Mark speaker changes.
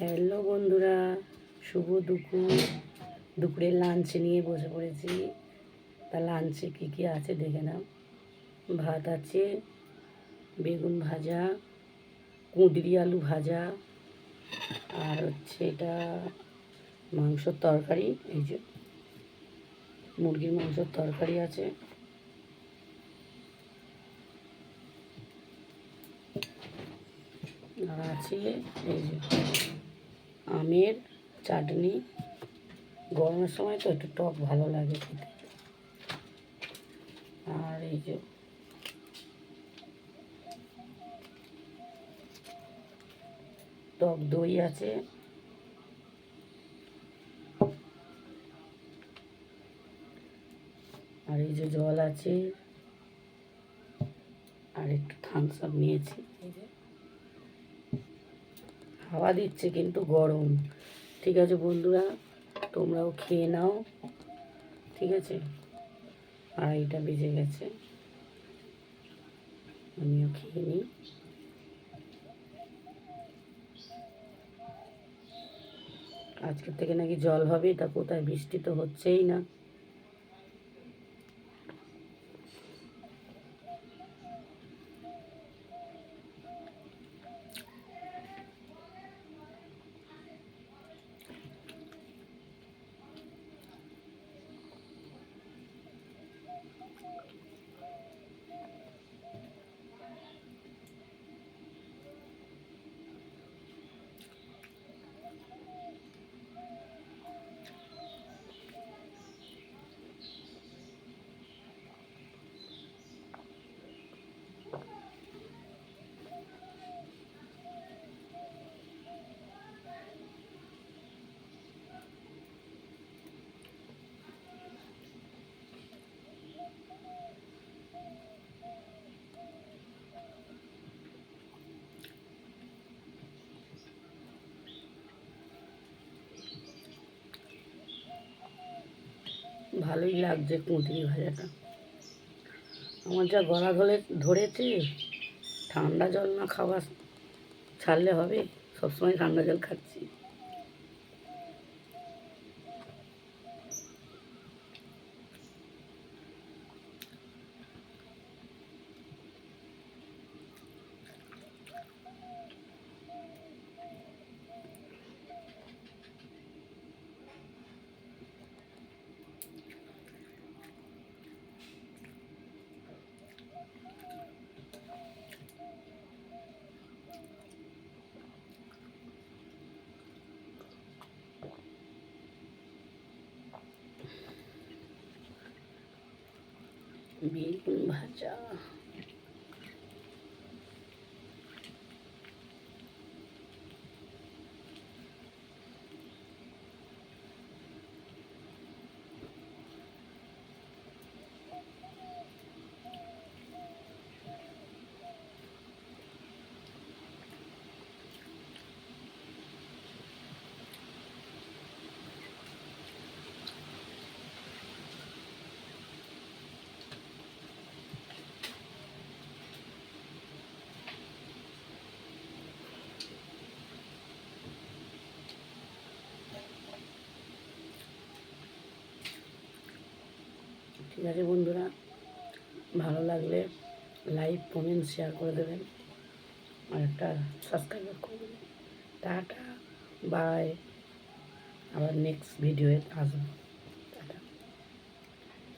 Speaker 1: Hello বন্ধুরা, শুভ দুপুর। দুপুরের লাঞ্চ নিয়ে বসে পড়েছি। তা লাঞ্চে কী কী আছে দেখে নাও। ভাত আছে, বেগুন ভাজা, কুঁদরি আলু ভাজা, আর হচ্ছে এটা মাংসর তরকারি। এই যে মুরগির মাংসর তরকারি আছে। আর আছে, এই যে আমের চাটনি গরমের সময় তো একটু টক ভালো লাগে খেতে। আর এই যে টক দই আছে। আর এই যে জল আছে। আর একটু থামস আপ নিয়েছি। হাওয়া দিচ্ছে কিন্তু গরম। ঠিক আছে বন্ধুরা, তোমরাও খেয়ে নাও। ঠিক আছে? আড়াইটা বেজে গেছে। আমিও খেয়ে নিই। আজকের থেকে নাকি জল হবে তা কোথায় বৃষ্টি তো হচ্ছেই না। ভালোই লাগছে কুঁদরি ভাজাটা। আমার যা গলা ধরে, ধরেছে, ঠান্ডা জল না খাওয়া ছাড়লে হবে, সবসময় ঠান্ডা জল খাচ্ছি। বেগুন ভাজা ঠিক আছে বন্ধুরা? ভালো লাগলে লাইক কমেন্ট শেয়ার করে দেবেন। আর একটা সাবস্ক্রাইব করে দেবেন। টাটা বাই আবার নেক্সট ভিডিওয়ে আসব।